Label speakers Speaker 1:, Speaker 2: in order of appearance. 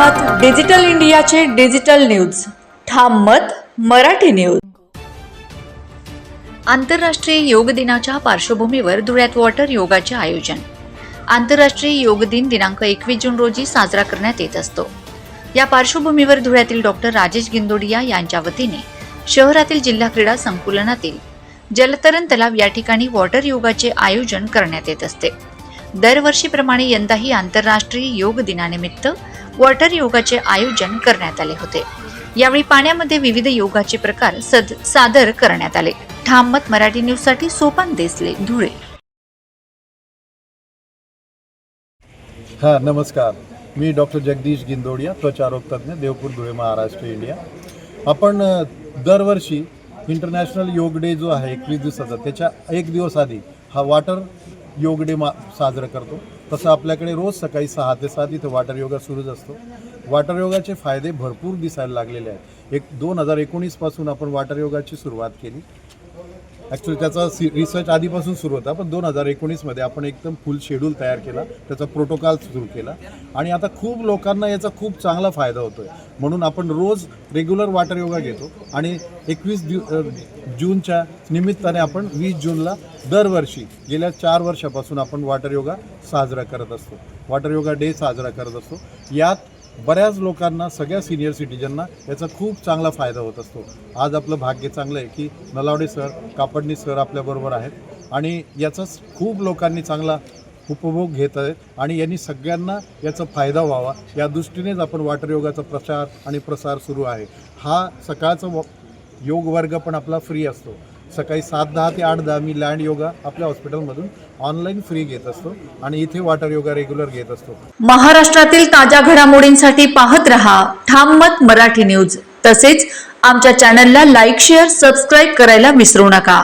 Speaker 1: Digital इंडियाचे digital news. ठाम मत मराठी न्यूज.
Speaker 2: आंतरराष्ट्रीय योग दिनाच्या पार्श्वभूमीवर धुळ्यात वॉटर योगाचे आयोजन. आंतरराष्ट्रीय योग दिन दिनांक एकवीस जून रोजी साजरा करण्यात येत असतो. या पार्श्वभूमीवर धुळ्यातील डॉक्टर राजेश गिंदोडिया यांच्या वतीने शहरातील जिल्हा क्रीडा संकुलनातील जलतरण तलाव या ठिकाणी वॉटर योगाचे आयोजन करण्यात येत असते. दरवर्षीप्रमाणे यंदाही आंतरराष्ट्रीय योग दिनानिमित्त वॉटर योगाचे आयोजन करण्यात आले होते. यावेळी पाण्यामध्ये विविध योगाचे प्रकार सद सादर करण्यात आले. ठाममत मराठी न्यूजसाठी सोपान देसले धुळे.
Speaker 3: हां नमस्कार. मी डॉक्टर जगदीश गिंदोडिया त्वचारोग तज्ज्ञ देवपूर धुळे महाराष्ट्र इंडिया. आपण दरवर्षी इंटरनॅशनल योग डे जो आहे एकवीस दिवसाचा त्याच्या एक दिवस आधी हा वॉटर योग डे मा साजरा करतो. तसं आपल्याकडे रोज सकाळी सहा ते सात इथं वाटर योगा सुरूच असतो. वाटर योगाचे फायदे भरपूर दिसायला लागलेले आहेत. एक दोन हजार एकोणीसपासून आपण वाटर योगाची सुरुवात केली. ॲक्च्युली त्याचा सी रिसर्च आधीपासून सुरू होता पण दोन हजार एकोणीसमध्ये आपण एकदम फुल शेड्यूल तयार केला. त्याचा प्रोटोकॉल सुरू केला. आणि आता खूप लोकांना याचा खूप चांगला फायदा होतो आहे म्हणून आपण रोज रेग्युलर वॉटर योगा घेतो. आणि एकवीस दिव जूनच्या निमित्ताने आपण वीस जूनला दरवर्षी गेल्या चार वर्षापासून आपण वॉटर योगा साजरा करत असतो. वॉटर योगा डे साजरा करत असतो. यात बऱ्याच लोकांना सगळ्या सिनियर सिटीजनना याचा खूप चांगला फायदा होत असतो. आज आपलं भाग्य चांगलं आहे की नलावडे सर कापडणी सर आपल्याबरोबर आहेत आणि याचाच खूप लोकांनी चांगला उपभोग घेत आहेत आणि यांनी सगळ्यांना याचा फायदा व्हावा. या दृष्टीनेच आपण वॉटर योगाचा प्रचार आणि प्रसार सुरू आहे. हा सकाळचा व- योग वर्ग पण आपला फ्री असतो. सकाळी सात दहा ते आठ दहा मी लँड योगा आपल्या हॉस्पिटलमधून ऑनलाईन फ्री घेत असतो आणि इथे वॉटर योगा रेग्युलर घेत असतो.
Speaker 1: महाराष्ट्रातील ताज्या घडामोडींसाठी पाहत रहा ठाम मत मराठी न्यूज. तसेच आमच्या चॅनलला लाईक शेअर सबस्क्राईब करायला विसरू नका.